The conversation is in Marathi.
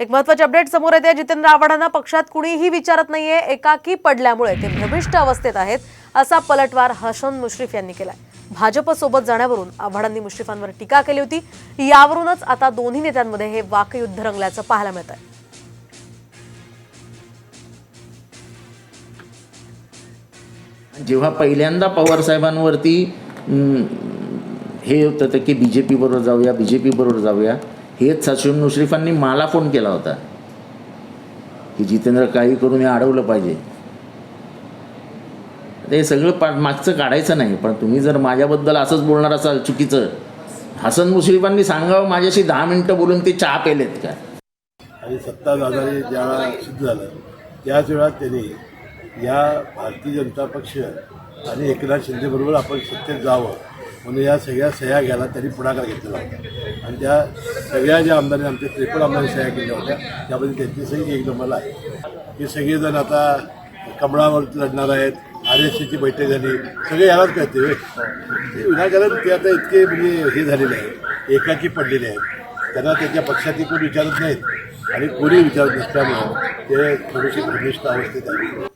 एक महत्वाची अपडेट समोर येते. जितेंद्र आव्हाडांना पक्षात कुणीही विचारत नाहीये. एकाकी पडल्यामुळे ते भ्रमिष्ठ अवस्थेत आहेत असा पलटवार हसन मुश्रीफ यांनी केलाय. भाजप सोबत जाण्यावरून आव्हाडांनी मुश्रीफांवर टीका केली होती. यावरूनच आता दोन्ही नेत्यांमध्ये हे वाकयुद्ध रंगल्याचं पाहायला मिळत आहे जेव्हा पहिल्यांदा पवार साहेबांवरती हम्म, हे होतं की बीजेपी बरोबर जाऊया बीजेपी बरोबर जाऊया हेच सचिन मुश्रीफांनी मला फोन केला होता की जितेंद्र काही करून हे अडवलं पाहिजे. ते हे सगळं पा मागचं काढायचं नाही पण तुम्ही जर माझ्याबद्दल असंच बोलणार असाल चुकीचं हसन मुश्रीफांनी सांगावं माझ्याशी दहा मिनटं बोलून ते चहा पेलेत का? आणि सत्ता दादाने ज्या सिद्ध झालं त्याच वेळात त्यांनी या भारतीय जनता पक्ष आणि एकनाथ शिंदेबरोबर आपण सत्तेत जावं. म्हणून या सगळ्या सह्या घ्यायला त्यांनी पुढाकार घेतलेला होता. आणि त्या सगळ्या ज्या आमदारांनी आमच्या त्रेपन्न आमदारांनी सह्या केल्या होत्या त्यामध्ये त्यांची सही एक नंबरला आहे. हे सगळेजण आता कमळावरती लढणार आहेत आर एस सीची बैठक झाली सगळे यालाच कळते होय. ते विनाकारण ते आता इतके म्हणजे हे झालेले आहेत एकाकी पडलेले आहेत. त्यांना त्याच्या पक्षातही कोणी विचारत नाहीत आणि कोणी विचारत नसल्यामुळं ते थोडीशी घनिष्ठ अवस्थेत आहे